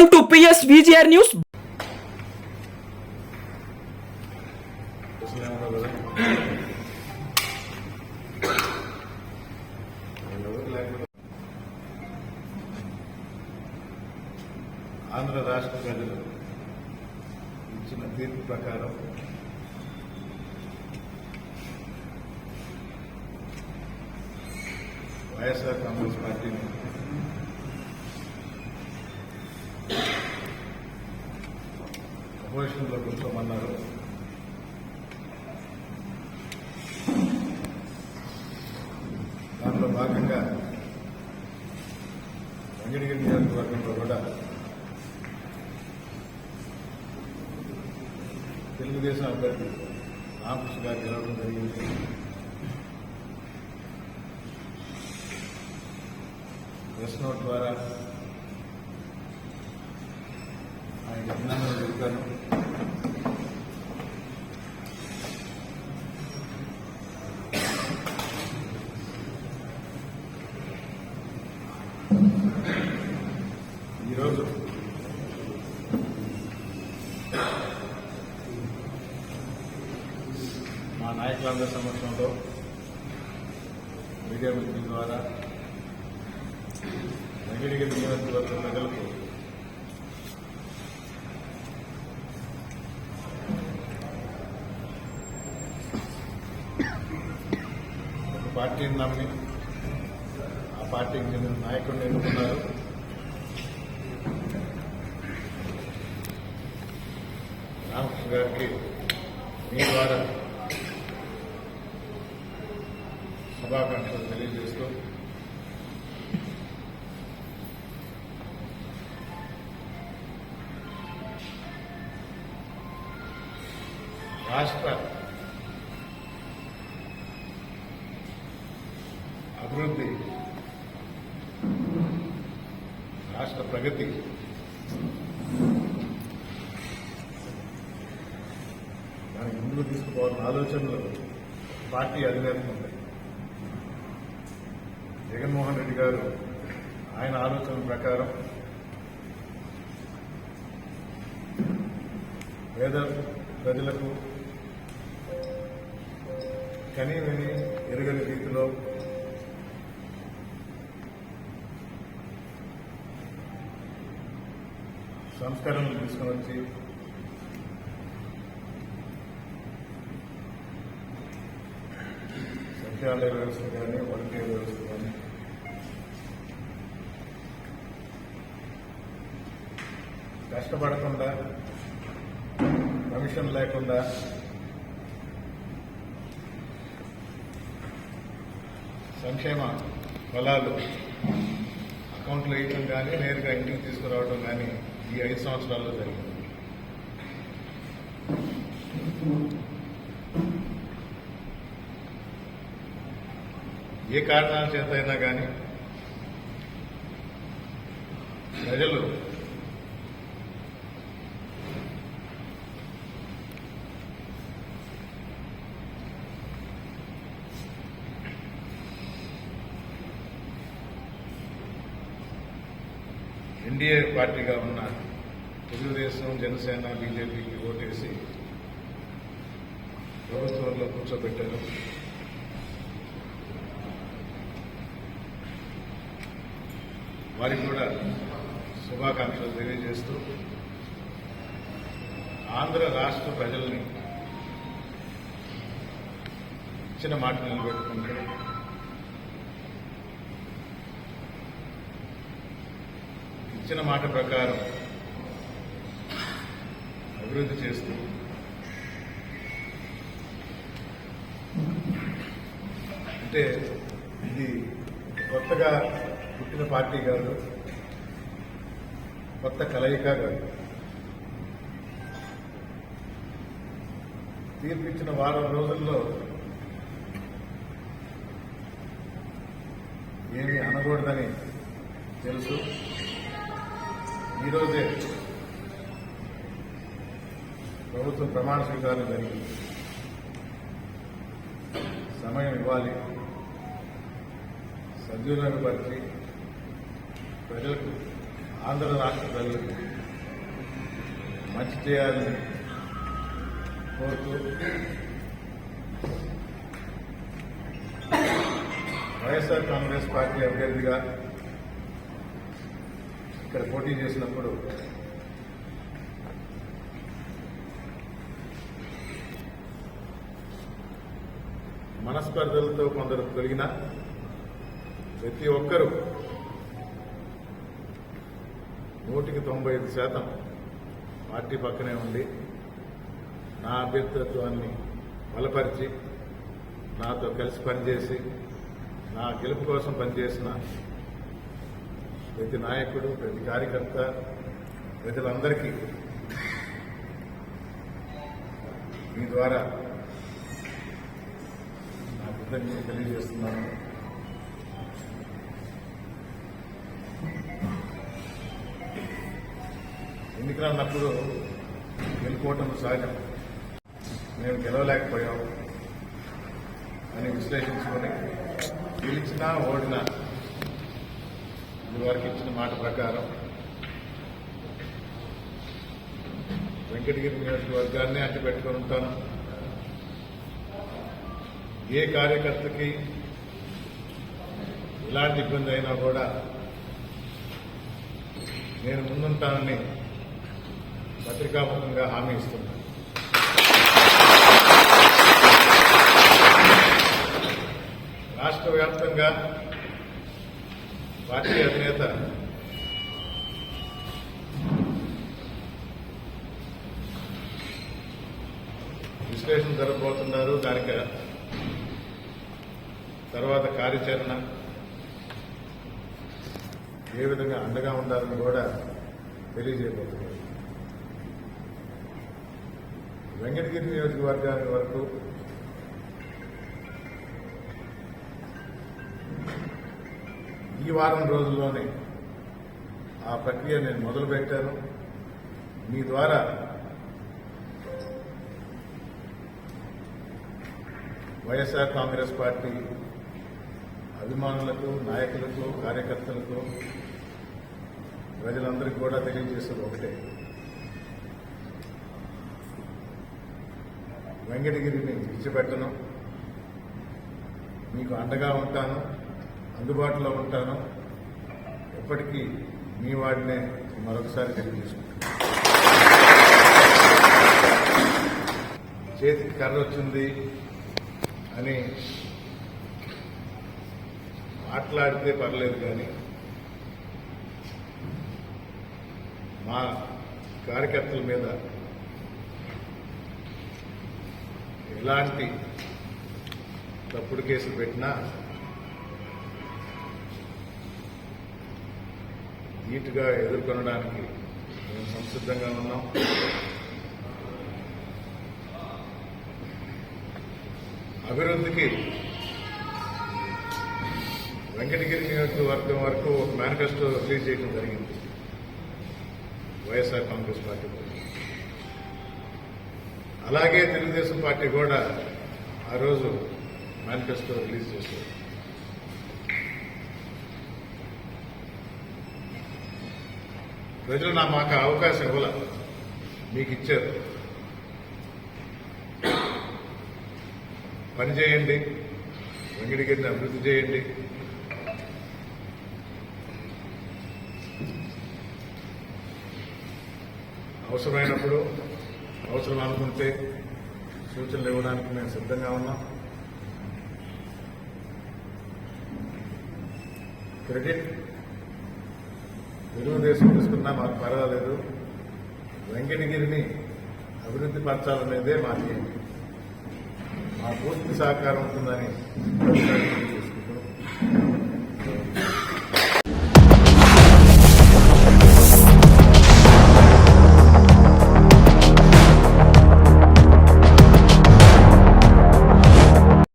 Welcome to PS VGR news Andhra రాష్ట్ర ప్రజలు ఇచ్చిన తీర్పు ప్రకారం వైఎస్ఆర్ కాంగ్రెస్ పార్టీని అపోజిషన్లో కూర్చోమన్నారు దాంట్లో భాగంగా వెంకటగిరి నియోజకవర్గంలో కూడా తెలుగుదేశం అభ్యర్థి ఆఫీస్ గారు గెలవడం జరిగింది. ప్రెస్ నోట్ ద్వారా ఆయన అభినందనలు చెబుతాను మా నాయకులందరి సమక్షంలో మీడియా మిత్రుల ద్వారా వెంకటగిరి నియోజకవర్గ ప్రజలకు ఒక పార్టీని నమ్మి ఆ పార్టీకి చెందిన నాయకుడిని ఎన్నుకున్నారు. రామకృష్ణ గారికి మీ ద్వారా శుభాకాంక్షలు తెలియజేస్తూ రాష్ట్ర అభివృద్ధి రాష్ట్ర ప్రగతి దానికి ముందు తీసుకుపోవాలని ఆలోచనలు పార్టీ అధినేత జగన్మోహన్ రెడ్డి గారు ఆయన ఆలోచన ప్రకారం పేద ప్రజలకు కని విని ఎరుగని రీతిలో సంస్కరణలు తీసుకుని వచ్చి సచివాలయ వ్యవస్థ కానీ వాలంటీర్ వ్యవస్థ కానీ. కష్టపడకుండా కమిషన్ లేకుండా సంక్షేమ ఫలాలు అకౌంట్లు వేయటం కానీ నేరుగా ఇంటికి తీసుకురావడం కానీ ఈ ఐదు సంవత్సరాల్లో జరిగింది. ఏ కారణాల చేత అయినా కానీ ప్రజలు ఎన్డీఏ పార్టీగా ఉన్న తెలుగుదేశం జనసేన బీజేపీకి ఓటేసి ప్రభుత్వంలో కూర్చోబెట్టారు. వారికి కూడా శుభాకాంక్షలు తెలియజేస్తూ ఆంధ్ర రాష్ట్ర ప్రజల్ని ఇచ్చిన మాట నిలబెట్టుకుంటే ఇచ్చిన మాట ప్రకారం అభివృద్ధి చేస్తూ అంటే ఇది కొత్తగా పుట్టిన పార్టీ కాదు కొత్త కలయిక కాదు. తీర్పిచ్చిన వారం రోజుల్లో ఏమి అనకూడదని తెలుసు. ఈరోజే ప్రభుత్వం ప్రమాణ స్వీకారం జరిగింది. సమయం ఇవ్వాలి. సద్వినియోగపరిచి ప్రజలకు ఆంధ్ర రాష్ట్ర ప్రజలకు మంచి చేయాలని కోరుతూ వైఎస్ఆర్ కాంగ్రెస్ పార్టీ అభ్యర్థిగా ఇక్కడ పోటీ చేసినప్పుడు మనస్పర్ధలతో కొందరు తొలగిన ప్రతి ఒక్కరూ నూటికి తొంభై ఐదు శాతం పార్టీ పక్కనే ఉండి నా అభ్యర్థిత్వాన్ని బలపరిచి నాతో కలిసి పనిచేసి నా గెలుపు కోసం పనిచేసిన ప్రతి నాయకుడు ప్రతి కార్యకర్త ప్రజలందరికీ మీ ద్వారా నా కృతజ్ఞత తెలియజేస్తున్నాను. ఎన్నికలు అన్నప్పుడు గెలుపోవటం సహజం మేము గెలవలేకపోయాం అని విశ్లేషించుకొని గెలిచినా ఓడినా ఇదివరకు ఇచ్చిన మాట ప్రకారం వెంకటగిరి నియోజకవర్గాన్ని అడ్డు పెట్టుకొని ఉంటాను. ఏ కార్యకర్తకి ఎలాంటి ఇబ్బంది అయినా కూడా నేను ముందుంటానని పత్రికాముఖంగా హామీ ఇస్తున్నాను రాష్ట్ర వ్యాప్తంగా పార్టీ అధినేత విశ్లేషణ జరగబోతున్నారు. దానికి తర్వాత కార్యాచరణ ఏ విధంగా అండగా ఉండాలని కూడా తెలియజేయబోతున్నారు. వెంకటగిరి నియోజకవర్గానికి వరకు ఈ వారం రోజుల్లోనే ఆ ప్రక్రియ నేను మొదలుపెట్టాను. మీ ద్వారా వైఎస్ఆర్ కాంగ్రెస్ పార్టీ అభిమానులకు నాయకులకు కార్యకర్తలకు ప్రజలందరికీ కూడా తెలియజేసేది ఒకటే. వెంకటగిరిని విడిచిపెట్టను. మీకు అండగా ఉంటాను అందుబాటులో ఉంటాను. ఎప్పటికీ మీ వాడినే మరొకసారి తెలియజేసుకుంటాను చేతికి కర్ర వచ్చింది అని మాట్లాడితే పర్లేదు కానీ మా కార్యకర్తల మీద ఎలాంటి తప్పుడు కేసులు పెట్టినా నీట్గా ఎదుర్కొనడానికి మేము సంసిద్ధంగా ఉన్నాం. అభివృద్ధికి వెంకటగిరి నియోజకవర్గం వరకు ఒక మేనిఫెస్టో రిలీజ్ చేయడం జరిగింది. వైఎస్ఆర్ కాంగ్రెస్ పార్టీ అలాగే తెలుగుదేశం పార్టీ కూడా ఆ రోజు మేనిఫెస్టో రిలీజ్ చేశారు. ప్రజలు నా మాకు అవకాశం ఇవ్వాల మీకు ఇచ్చారు. పని చేయండి వెంకటగిరిని అభివృద్ధి చేయండి. అవసరమైనప్పుడు అవసరం అనుకుంటే సూచనలు ఇవ్వడానికి మేము సిద్ధంగా ఉన్నాం. క్రెడిట్. తెలుగుదేశం తీసుకున్నా మాకు పర్వాలేదు. వెంకటగిరిని అభివృద్ధి పరచాలనేదే మా ధ్యేయం. మా పూర్తి సహకారం ఉంటుందని తీసుకుంటూ